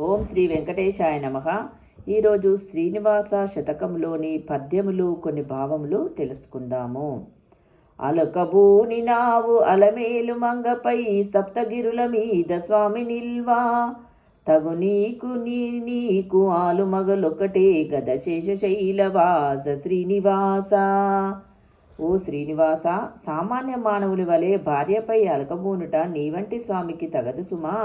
ఓం శ్రీ వెంకటేశాయ నమ. ఈరోజు శ్రీనివాస శతకంలోని పద్యములు కొన్ని భావములు తెలుసుకుందాము. అలకబూని నావు అలమేలు మంగపై సప్తగిరుల మీద స్వామి నిల్వా. తగు నీకు నీ నీకు ఆలు మగలొకటే గద శేష శైలవాస శ్రీనివాస. ఓ శ్రీనివాస సామాన్య మానవుల వలె భార్యపై అలకబూనుట నీ వంటి స్వామికి తగదు సుమా.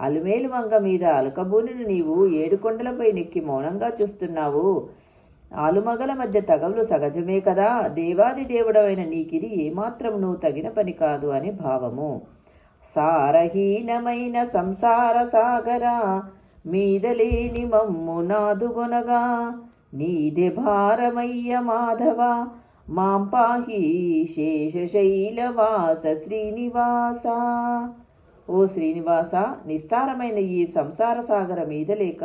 అలుమేలు వంగ మీద అలకబూనును నీవు ఏడుకొండలపై నెక్కి మౌనంగా చూస్తున్నావు. ఆలుమగల మధ్య తగవులు సహజమే కదా. దేవాది దేవుడవైన నీకిది ఏమాత్రమును తగిన పని కాదు అని భావము. సారహీనమైన సంసార సాగర మీదలేని మమ్ము నాదుగొనగా నీదే భారమయ్య మాధవ. మాం పాహి శేషశైలవాస శ్రీనివాస. ఓ శ్రీనివాస నిస్సారమైన ఈ సంసార సాగర మీద లేక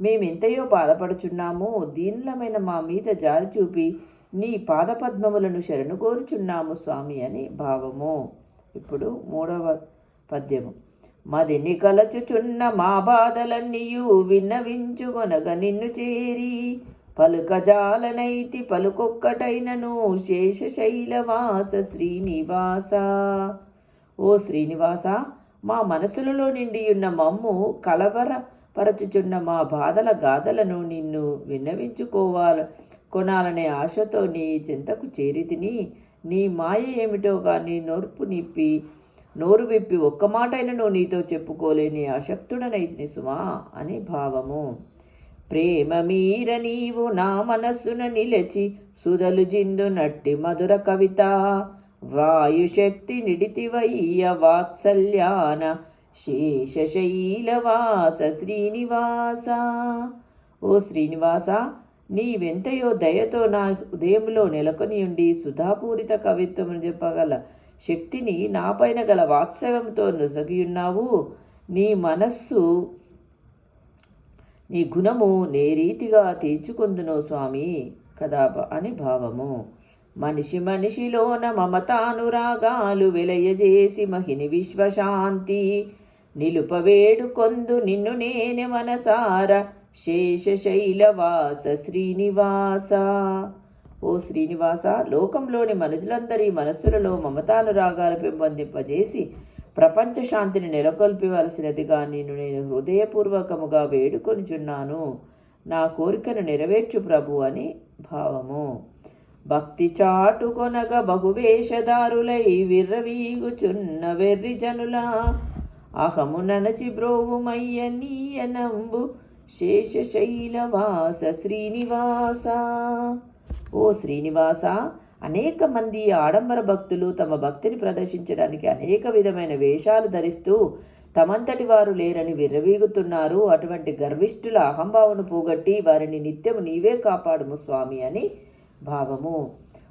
మేమెంతయో బాధపడుచున్నాము దీనులమైన మా మీద జారి చూపి నీ పాదపద్మములను శరణు కోరుచున్నాము స్వామి అని భావము. ఇప్పుడు మూడవ పద్యము. మదిని కలచుచున్న మా బాధలన్నీయు విన్నవించుకొనగ నిన్ను చేరి పలుకజాలనైతి పలుకొక్కటైనను శేషశైలవాస శ్రీనివాస. ఓ శ్రీనివాస మా మనసులలో నిండి ఉన్న మమ్ము కలవరపరచుచున్న మా బాధల గాథలను నిన్ను విన్నవించుకోవాల కొనాలనే ఆశతో నీ చింతకు చేరితిని నీ మాయ ఏమిటో కానీ నోర్పు నిప్పి నోరు విప్పి ఒక్క మాటైనను నీతో చెప్పుకోలేని అశక్తుడనైతిని సుమా అని భావము. ప్రేమ మీర నీవు నా మనస్సున నిలచి సుధలు జిందు నట్టి మధుర కవిత వాయుశక్తి నిడితివయ్య వాత్సల్యాన శేషశైలవాస శ్రీనివాస ఓ శ్రీనివాస నీవెంతయో దయతో నా ఉదయంలో నెలకొని ఉండి సుధాపూరిత కవిత్వం చెప్పగల శక్తిని నాపైన గల వాత్సవ్యంతో నొసగియున్నావు నీ మనస్సు నీ గుణము నే రీతిగా స్వామి కదా అని భావము. మనిషి మనిషిలోన మమతానురాగాలు విలయజేసి మహిని విశ్వశాంతి. నిలుపవేడు కొందు నిన్ను నేనే మనసార శేషశైలవాస శ్రీనివాస. ఓ శ్రీనివాస లోకంలోని మనుషులందరి మనస్సులలో మమతానురాగాలు పెంపొందింపజేసి ప్రపంచ శాంతిని నెలకొల్పవలసినదిగా నిన్ను నేను హృదయపూర్వకముగా వేడుకొనిచున్నాను. నా కోరికను నెరవేర్చు ప్రభు అని భావము. భక్తి చాటుకొనగ బహువేషధారులై విర్రవీగుచున్న వెర్రి జనుల. అహము ననచి బ్రోవుమయ్య నీయనంబు శేషశైలవాస శ్రీనివాస. ఓ శ్రీనివాస అనేక మంది ఆడంబర భక్తులు తమ భక్తిని ప్రదర్శించడానికి అనేక విధమైన వేషాలు ధరిస్తూ తమంతటి వారు లేరని విర్రవీగుతున్నారు. అటువంటి గర్విష్ఠుల అహంభావను పోగొట్టి వారిని నిత్యము నీవే కాపాడుము స్వామి అని భావము.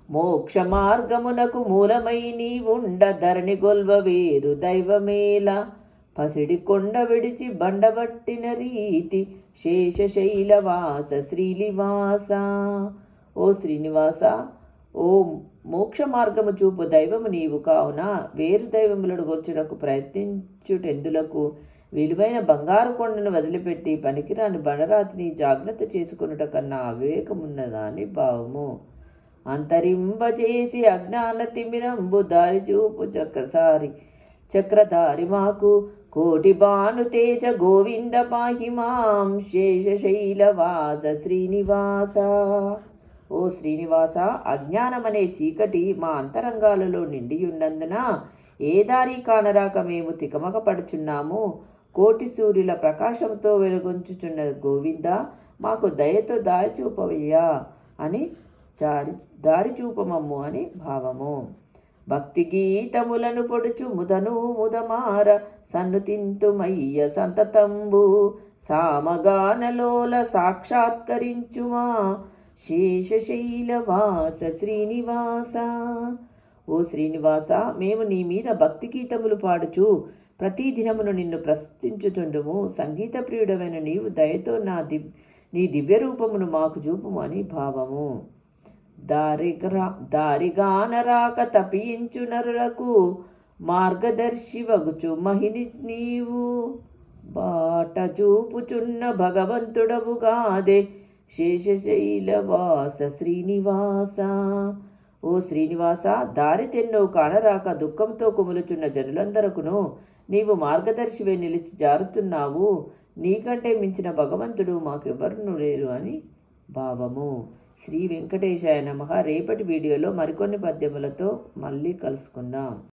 మోక్ష మార్గమునకు మూలమై నీవుండ ధరణి గొల్వ వేరు దైవమేల. పసిడి కొండ విడిచి బండబట్టిన రీతి శేషశైలవాస శ్రీనివాస. ఓ శ్రీనివాస ఓ మోక్ష మార్గము చూపు దైవము నీవు కావున వేరు దైవములను గొర్చుటకు ప్రయత్నించుటెందులకు విలువైన బంగారు కొండను వదిలిపెట్టి పనికిరాని బండరాతిని జాగ్రత్త చేసుకున్నట కన్నా అవివేకమున్నదాని భావము. అంతరింపజేసి అజ్ఞాన తిమిరంబు దారి చూపు చక్రసారి చక్రధారి మాకు కోటి భాను తేజ గోవింద పాహి మాం శేషశైలవాస శ్రీనివాస. ఓ శ్రీనివాస అజ్ఞానమనే చీకటి మా అంతరంగాలలో నిండియున్నందున ఏ దారి కానరాక మేము తికమక పడుచున్నాము కోటి సూర్యుల ప్రకాశంతో వెలుగొంచుచున్న గోవింద మాకు దయతో దారి చూపవయ్యా అని చారి దారి చూపమమ్ము అని భావము. భక్తి గీతములను పొడుచు ముదను ముదమార సన్నుతింతుమయ్య సంతతంబు. సామగానలోల సాక్షాత్కరించుమా శేషశైలవాస శ్రీనివాస. ఓ శ్రీనివాస మేము నీ మీద భక్తి గీతములు పాడుచు ప్రతి దినమును నిన్ను ప్రస్తుతించుతుండుము సంగీత ప్రియుడమైన నీవు దయతో నా దివ్ నీ దివ్య రూపమును మాకు చూపుము అని భావము. దారిగ్రా దారిగానరాక తపించు నరులకు మార్గదర్శి వగుచు మహిని నీవు. బాట చూపుచున్న భగవంతుడవుగాదే శేషశైలవాస శ్రీనివాస. ఓ శ్రీనివాస దారి తెన్నో కానరాక దుఃఖంతో కుములుచున్న జనులందరకును నీవు మార్గదర్శివే నిలిచి జారుతున్నావు. నీకంటే మించిన భగవంతుడు మాకెవరును లేరు అని భావము. శ్రీ వెంకటేశాయ నమ. రేపటి వీడియోలో మరికొన్ని పద్యములతో మళ్ళీ కలుసుకుందాం.